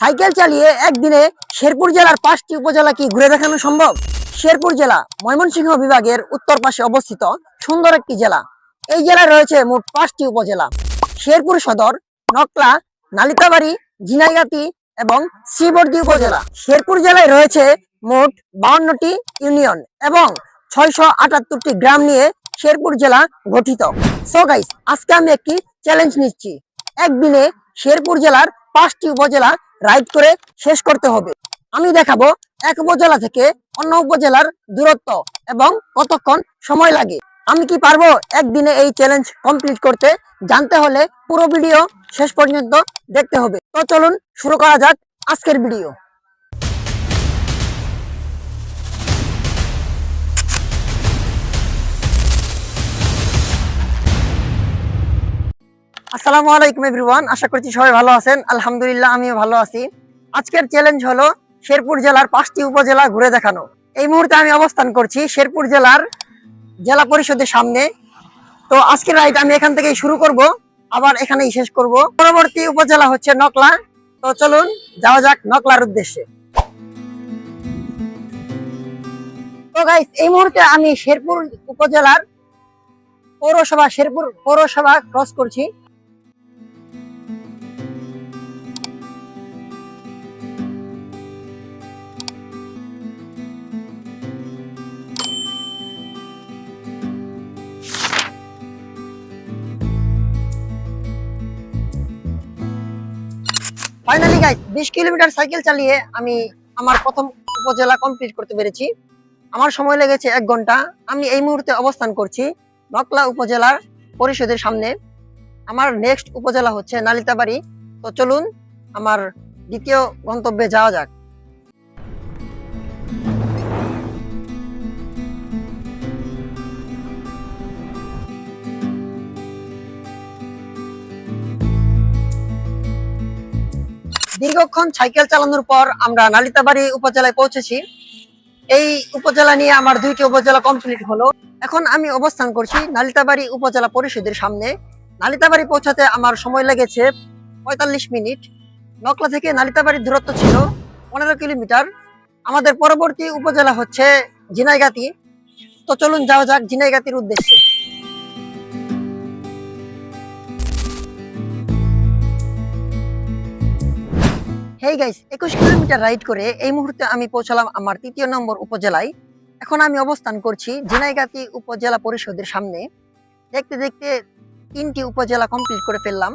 Cycle চালিয়ে একদিনে শেরপুর জেলার পাঁচটি উপজেলা কি ঘুরে দেখানো সম্ভব? শেরপুর জেলা ময়মনসিংহ বিভাগের উত্তর পাশে অবস্থিত সুন্দর একটি জেলা। এই জেলায় রয়েছে মোট পাঁচটি উপজেলা। শেরপুর সদর, নকলা, নালিতাবাড়ি, ঝিনাইগাতি এবং শ্রীবর্দী উপজেলা। শেরপুর জেলায় রয়েছে মোট বাউন্নটি ইউনিয়ন এবং ছয়শো আটাত্তরটি গ্রাম নিয়ে শেরপুর জেলা গঠিত। সো গাইস আজকে আমি একটি চ্যালেঞ্জ নিচ্ছি। একদিনে শেরপুর জেলার পাঁচটি উপজেলা রাইড করে শেষ করতে হবে। আমি দেখাবো এক উপজেলা থেকে অন্য উপজেলার দূরত্ব এবং কতক্ষণ সময় লাগে। আমি কি পারব একদিনে এই চ্যালেঞ্জ কমপ্লিট করতে? জানতে হলে পুরো ভিডিও শেষ পর্যন্ত দেখতে হবে। তো চলুন শুরু করা যাক আজকের ভিডিও আসসালামু আলাইকুম এভরিওয়ান, আশা করছি সবাই ভালো আছেন। আলহামদুলিল্লাহ, আমিও ভালো আছি। আজকের চ্যালেঞ্জ হলো শেরপুর জেলার পাঁচটি উপজেলা ঘুরে দেখানো। এই মুহূর্তে আমি অবস্থান করছি শেরপুর জেলার জেলা পরিষদের সামনে। তো আজকের রাইড আমি এখান থেকেই শুরু করব, আবার এখানেই শেষ করব। পরবর্তী উপজেলা হচ্ছে নকলা তো চলুন, যাওয়া যাক নকলার উদ্দেশ্যে। তো গাইস এই মুহূর্তে আমি শেরপুর উপজেলার পৌরসভা, শেরপুর পৌরসভা ক্রস করছি। ফাইনালি গাইস বিশ কিলোমিটার সাইকেল চালিয়ে আমি আমার প্রথম উপজেলা কমপ্লিট করতে পেরেছি। আমার সময় লেগেছে এক ঘণ্টা। আমি এই মুহূর্তে অবস্থান করছি নকলা উপজেলার পরিষদের সামনে। আমার নেক্সট উপজেলা হচ্ছে নালিতাবাড়ি। তো চলুন, আমার দ্বিতীয় গন্তব্যে যাওয়া যাক। দীর্ঘক্ষণ সাইকেল চালানোর পর আমরা নালিতাবাড়ি উপজেলায় পৌঁছেছি। এই উপজেলা নিয়ে আমার দুইটি উপজেলা কমপ্লিট হলো। এখন আমি অবস্থান করছি নালিতাবাড়ি উপজেলা পরিষদের সামনে। নালিতাবাড়ি পৌঁছাতে আমার সময় লেগেছে পঁয়তাল্লিশ মিনিট। নকলা থেকে নালিতাবাড়ির দূরত্ব ছিল পনেরো কিলোমিটার। আমাদের পরবর্তী উপজেলা হচ্ছে ঝিনাইগাতি। তো চলুন যাওয়া যাক ঝিনাইগাতির উদ্দেশ্যে। হেই গাইস একুশ কিলোমিটার রাইড করে এই মুহূর্তে আমি পৌঁছালাম আমার তৃতীয় নম্বর উপজেলায়। এখন আমি অবস্থান করছি ঝিনাইগাতি উপজেলা পরিষদের সামনে। দেখতে দেখতে তিনটি উপজেলা কমপ্লিট করে ফেললাম।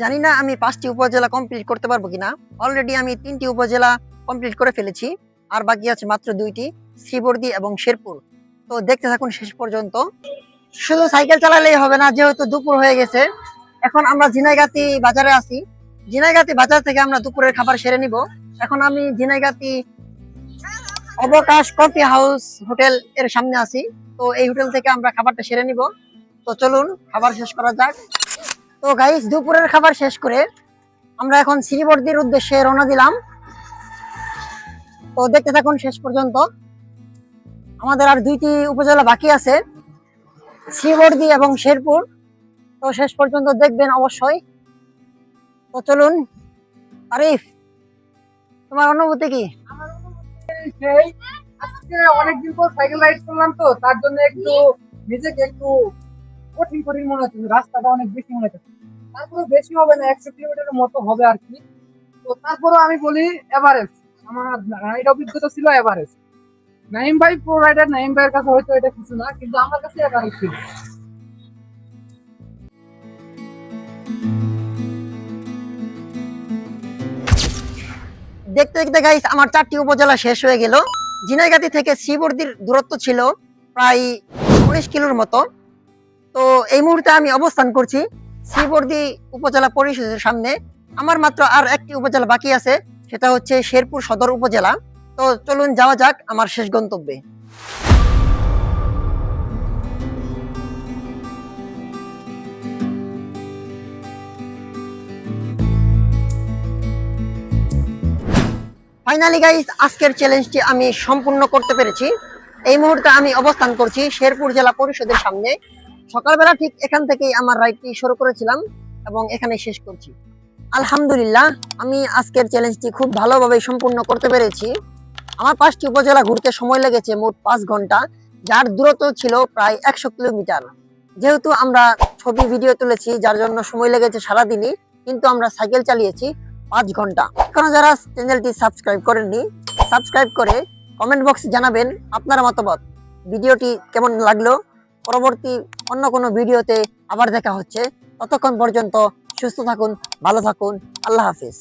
জানি না আমি পাঁচটি উপজেলা কমপ্লিট করতে পারব কিনা। অলরেডি আমি তিনটি উপজেলা কমপ্লিট করে ফেলেছি। আর বাকি আছে মাত্র দুইটি, শ্রীবর্দী এবং শেরপুর। তো দেখতে থাকুন শেষ পর্যন্ত। শুধু সাইকেল চালালেই হবে না, যেহেতু দুপুর হয়ে গেছে। এখন আমরা ঝিনাইগাতি বাজারে আছি। ঝিনাইগাতি বাজার থেকে আমরা দুপুরের খাবার সেরে নিব। এখন আমি ঝিনাইগাতি অবকাশ কফি হাউস হোটেল এর সামনে আছি। তো এই হোটেল থেকে আমরা খাবারটা সেরে নিব। তো চলুন, খাবার শেষ করা যাক। তো গাইস দুপুরের খাবার শেষ করে আমরা এখন শ্রীবর্দির উদ্দেশ্যে রওনা দিলাম। তো দেখতে থাকুন শেষ পর্যন্ত। আমাদের আর দুইটি উপজেলা বাকি আছে, শ্রীবর্দি এবং শেরপুর। তো শেষ পর্যন্ত দেখবেন অবশ্যই তো চলুন, আরিফ, তোমার অনুভূতি কি? আজকে অনেকদিন পর সাইকেল রাইড করলাম তো, তার জন্য একটু নিজেকে একটু কঠিন কঠিন মনে হচ্ছে, রাস্তাটা অনেক বেশি মনে হচ্ছে। তারপরে বেশি হবে না, একশো কিলোমিটারের মতো হবে আর কি। তো তারপরেও আমি বলি এভারেজ আমার রাইড অভিজ্ঞতা ছিল এভারেজ নাইম ভাই প্রো রাইডার নাইম ভাইয়ের কাছে হয়তো এটা কিছু না, কিন্তু আমার কাছে এভারেজ ছিল। দেখতে দেখতে গাইস আমার চারটি উপজেলা শেষ হয়ে গেল। ঝিনাইগাতি থেকে শ্রীবর্দির দূরত্ব ছিল প্রায় উনিশ কিলোর মতো। তো এই মুহূর্তে আমি অবস্থান করছি শ্রীবর্দি উপজেলা পরিষদের সামনে। আমার মাত্র আর একটি উপজেলা বাকি আছে, সেটা হচ্ছে শেরপুর সদর উপজেলা। তো চলুন যাওয়া যাক আমার শেষ গন্তব্যে। ফাইনালি গাইস আজকের চ্যালেঞ্জটি আমি সম্পূর্ণ করতে পেরেছি। এই মুহূর্তে আমি অবস্থান করছি শেরপুর জেলা পরিষদের সামনে। সকালবেলা ঠিক এখান থেকেই আমার রাইডটি শুরু করেছিলাম এবং এখানে শেষ করছি। আলহামদুলিল্লাহ, আমি আজকের চ্যালেঞ্জটি খুব ভালোভাবে সম্পূর্ণ করতে পেরেছি। আমার পাঁচটি উপজেলা ঘুরতে সময় লেগেছে মোট পাঁচ ঘণ্টা, যার দূরত্ব ছিল প্রায় একশো কিলোমিটার। যেহেতু আমরা ছবি ভিডিও তুলেছি, যার জন্য সময় লেগেছে সারাদিনই, কিন্তু আমরা সাইকেল চালিয়েছি পাঁচ ঘণ্টা। এখনও যারা চ্যানেলটি সাবস্ক্রাইব করেননি, সাবস্ক্রাইব করে কমেন্ট বক্সে জানাবেন আপনার মতামত। ভিডিওটি কেমন লাগল? পরবর্তী অন্য কোনো ভিডিওতে আবার দেখা হচ্ছে। ততক্ষণ পর্যন্ত সুস্থ থাকুন, ভালো থাকুন, আল্লাহ হাফিজ।